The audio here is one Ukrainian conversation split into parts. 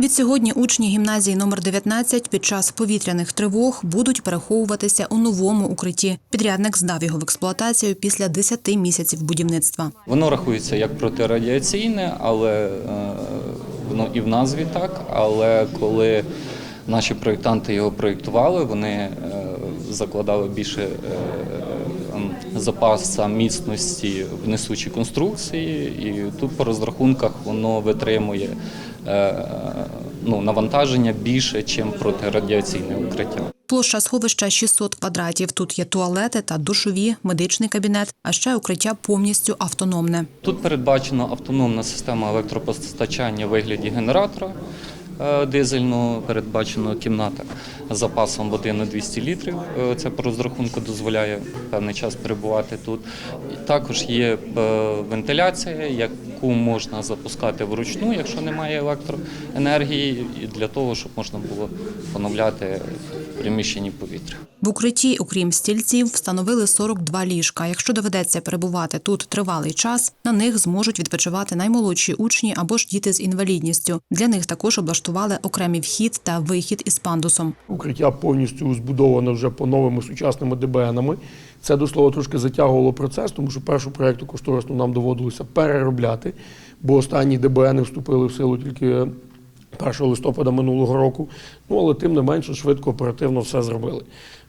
Відсьогодні учні гімназії номер 19 під час повітряних тривог будуть переховуватися у новому укритті. Підрядник здав його в експлуатацію після 10 місяців будівництва. Воно рахується як протирадіаційне, але е, воно і в назві так. Але коли наші проєктанти його проєктували, вони е, закладали більше е, запаса міцності в несучі конструкції, і тут по розрахунках воно витримує ну, навантаження більше, ніж протирадіаційне укриття. Площа сховища 600 квадратів. Тут є туалети та душові, медичний кабінет, а ще укриття повністю автономне. Тут передбачена автономна система електропостачання в вигляді генератора е, дизельного, передбачено кімната з запасом води на 200 літрів. Е, Це по розрахунку дозволяє певний час перебувати тут. Також є е, вентиляція, яку можна запускати вручну, якщо немає електроенергії, для того, щоб можна було поновляти приміщенні повітря. В укритті, окрім стільців, встановили 42 ліжка. Якщо доведеться перебувати тут тривалий час, на них зможуть відпочивати наймолодші учні або ж діти з інвалідністю. Для них також облаштували окремий вхід та вихід із пандусом. Укриття повністю збудоване вже по новими сучасними ДБНами. Це до слова трошки затягувало процес, тому що першу проєкту кошторисну нам доводилося переробляти, бо останні ДБНи вступили в силу тільки 1 листопада минулого року. Ну але тим не менше швидко оперативно все зробили.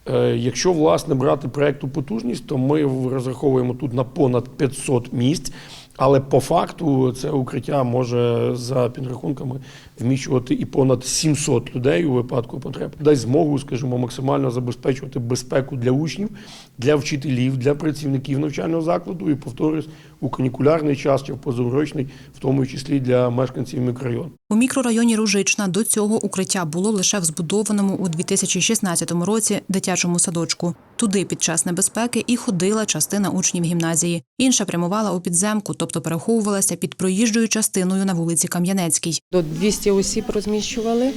Е, Якщо власне брати проєкту потужність, то ми розраховуємо тут на понад 500 місць. Але по факту це укриття може за підрахунками вміщувати і понад 700 людей у випадку потреб. Дасть змогу, скажімо, максимально забезпечувати безпеку для учнів, для вчителів, для працівників навчального закладу і повторюсь у канікулярний час чи в позаурочний, в тому числі для мешканців мікрорайону. У мікрорайоні Ружична до цього укриття було лише в збудованому у 2016 році дитячому садочку. Туди під час небезпеки і ходила частина учнів гімназії. Інша прямувала у підземку, тобто переховувалася під проїжджою частиною на вулиці Кам'янецькій. До 200 осіб розміщували,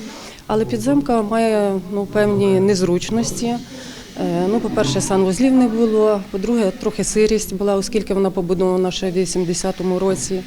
але підземка має ну, певні незручності. Е, Ну, по-перше, санвузлів не було, по-друге, трохи сирість була, оскільки вона побудована ще в 80-му році.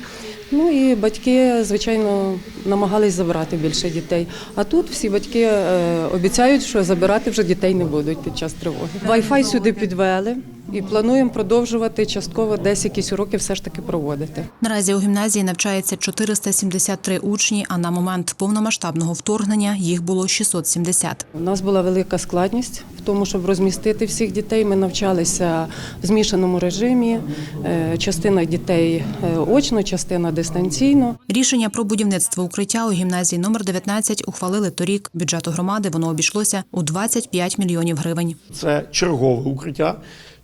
Ну і батьки, звичайно, намагались забрати більше дітей. А тут всі батьки е, обіцяють, що забирати вже дітей не будуть під час тривоги. Wi-Fi сюди підвели і плануємо продовжувати частково десь якісь уроки все ж таки проводити. Наразі у гімназії навчається 473 учні, а на момент повномасштабного вторгнення їх було 670. У нас була велика складність в тому, щоб розмістити всіх дітей. Ми навчалися в змішаному режимі. Е, Частина дітей е, очно, частина дистанційно. Рішення про будівництво укриття у гімназії номер 19 ухвалили торік. Бюджету громади воно обійшлося у 25 мільйонів гривень. Це чергове укриття,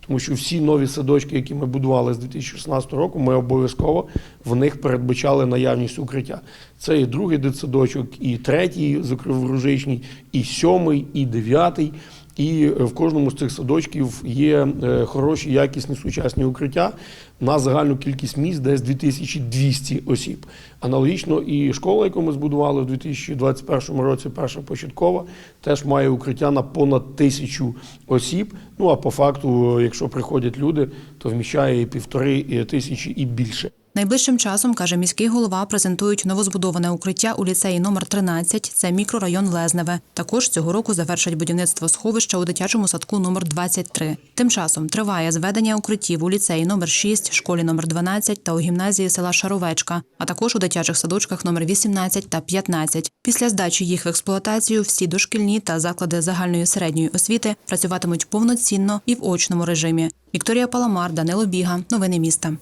тому що всі нові садочки, які ми будували з 2016 року, ми обов'язково в них передбачали наявність укриття. Це і другий дитсадочок, і третій, зокрема в Ружичній, і сьомий, і дев'ятий. І е, в кожному з цих садочків є е, хороші, якісні сучасні укриття на загальну кількість місць десь 2200 осіб. Аналогічно і школа, яку ми збудували в 2021 році, перша початкова, теж має укриття на понад тисячу осіб. Ну а по факту, е, якщо приходять люди, то вміщає і півтори тисячі і більше. Найближчим часом, каже міський голова, презентують новозбудоване укриття у ліцеї номер 13 Це мікрорайон Лезневе. Також цього року завершать будівництво сховища у дитячому садку номер 23. Тим часом триває зведення укриттів у ліцеї номер 6, школі номер 12 та у гімназії села Шаровечка, а також у дитячих садочках номер 18 та 15. Після здачі їх в експлуатацію всі дошкільні та заклади загальної середньої освіти працюватимуть повноцінно і в очному режимі. Вікторія Паламар, Данило Біга. Новини міста.